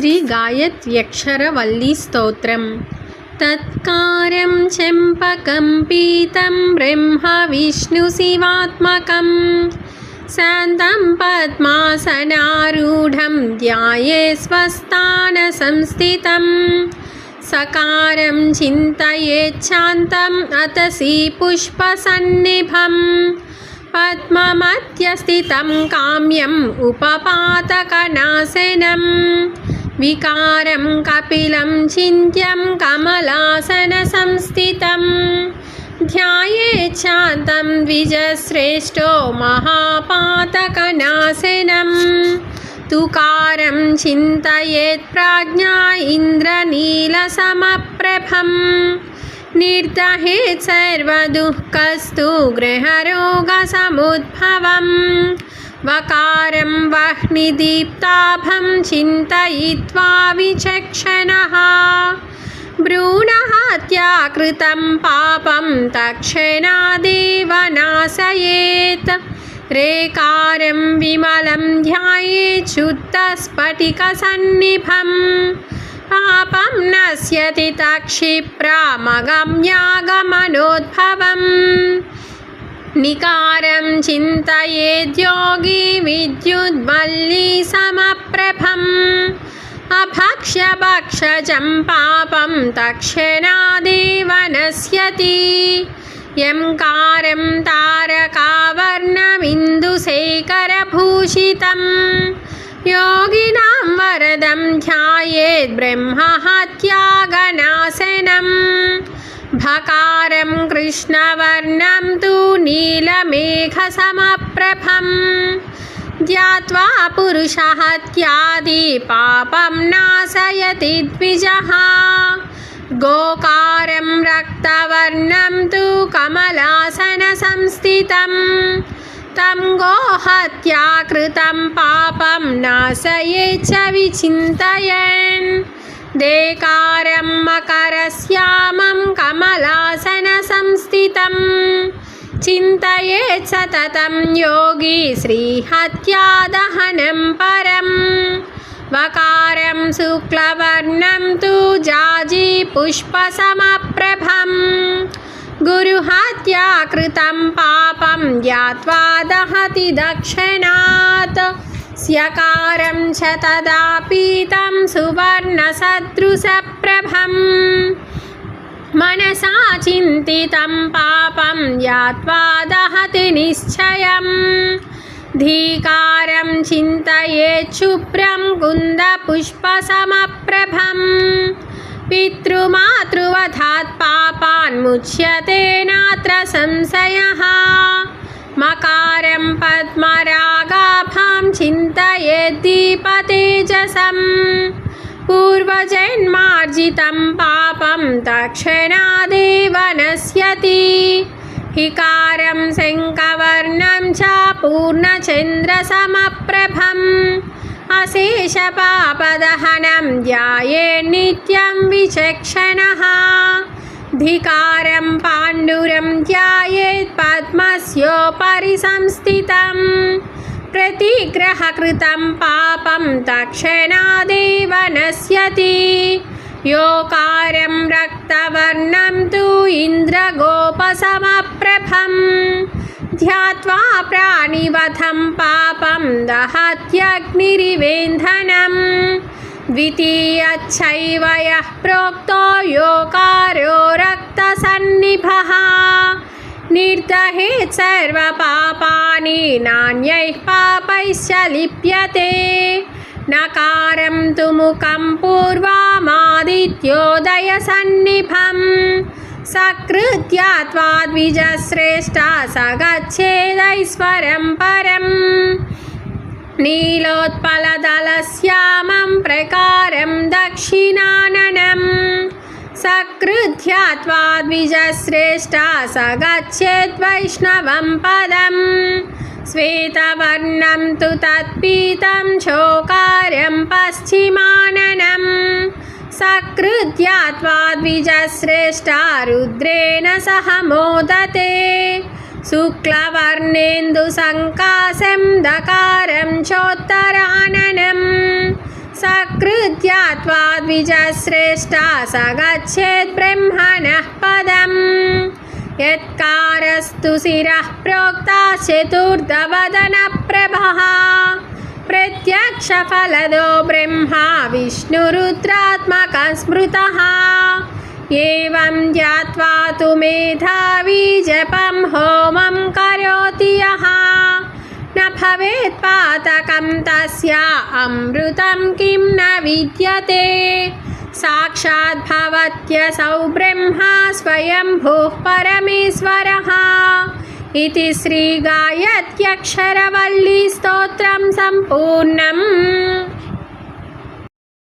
श्रीगायत्र्यक्षरवल्लीस्तोत्रं तत्कारं चम्पकं पीतं ब्रह्मविष्णुशिवात्मकं शान्तं पद्मासनारूढं ध्याये स्वस्थानसंस्थितं सकारं चिन्तयेच्छान्तम् शान्तम् अतसि पुष्पसन्निभं पद्ममध्यस्थितं काम्यम् उपपातकनाशनम्। विकारं कपिलं चिन्त्यं कमलासनसंस्थितं। ध्याये चातं द्विजश्रेष्ठो महापातकनाशनं। तुकारं चिन्तयेत् प्राज्ञा इन्द्रनीलसमप्रभम्। निर्दहेत् सर्वदुःखस्तु गृहरोगसमुद्भवम्। वकारं वह्निदीप्ताभं चिन्तयित्वा विचक्षणः। भ्रूणहत्याकृतं पापं तक्षणादेव नाशयेत् रेकारं विमलं ध्यायेत् शुद्धस्फटिकसन्निभं पापं नश्यति तक्षिप्रामगम्यागमनोद्भवम् निकारं चिन्तयेद्योगी विद्युद्वल्लीसमप्रभम् अभक्ष्यभक्षजं पापं तक्षणादेव नश्यति यंकारं तारकावर्णमिन्दुशेखरभूषितं योगिनां वरदं ध्यायेत् ब्रह्महत्यागनाशनं भकारं कृष्णवर्णं तु नीलमेघसमप्रभं ध्यात्वा पुरुषहत्यादि पापं नाशयति द्विजः गोकारं रक्तवर्णं तु कमलासनसंस्थितं तं गोहत्याकृतं पापं नाशयेच्च विचिन्तयन् देकारं मकरश्यामं कमलासनसंस्थितं। चिन्तयेत् सततं योगी श्रीहत्यादहनं परम् वकारं शुक्लवर्णं तु जाजीपुष्पसमप्रभं गुरुहत्याकृतं पापं ज्ञात्वा दहति दक्षिणात् स्यकारं च तदा पीतं सुवर्णसदृशप्रभं मनसा चिन्तितं पापं ज्ञात्वा दहति निश्चयम्। धीकारं चिन्तयेत् शुभ्रं कुन्दपुष्पसमप्रभं पितृमातृवधात् पापान्मुच्यते नात्र संशयः। मकारं पद्मरागाभां चिन्तयेत् दीपतेजसं पूर्वजन्मार्जितं पापं तक्षणादेव नश्यति हिकारं शङ्खवर्णं च पूर्णचन्द्रसमप्रभम्। अशेषपापदहनं ध्याये नित्यं विचक्षणः धिकारं पाण्डुरं ध्यायेत् पद्मस्योपरि संस्थितं प्रतिग्रहकृतं पापं तक्षणादेव नश्यति योकारं रक्तवर्णं तु इन्द्रगोपसमप्रभं ध्यात्वा प्राणिवधं पापं दहत्यग्निरिवेन्धनं द्वितीयच्छैव यः प्रोक्तो योकारो रक्तसन्निभः। निर्दहेत् सर्वपापानि नान्यैः पापैश्च लिप्यते। नकारं तु मुखं पूर्वमादित्योदयसन्निभं सकृत्यात्वा द्विजश्रेष्ठा स गच्छेदैश्वरं परम् नीलोत्पलदलश्यामं प्रकारं दक्षिणाननं सकृध्यात्वा द्विजश्रेष्ठा स गच्छेद्वैष्णवं पदम्। श्वेतवर्णं तु तत्पीतं शोकारं पश्चिमाननं सकृत्यात्वा द्विजश्रेष्ठा रुद्रेण सह मोदते शुक्लवर्णेन्दुसङ्काशं दकारं चोत्तराननं। सकृत्या त्वाद्विजश्रेष्ठा स गच्छेत् ब्रह्मणः पदम्। यत्कारस्तु शिरः प्रोक्ता चतुर्दवदनप्रभः। प्रत्यक्षफलदो ब्रह्मा विष्णुरुद्रात्मकः स्मृतः एवं ज्ञात्वा तु मेधावी जपं होमं करोति यः। न भवेत् पातकं तस्य अमृतं किं न विद्यते। साक्षात् भवत्यसौ ब्रह्मा स्वयंभुः परमेश्वरः। इति श्रीगायत्र्यक्षरवल्लीस्तोत्रं सम्पूर्णम्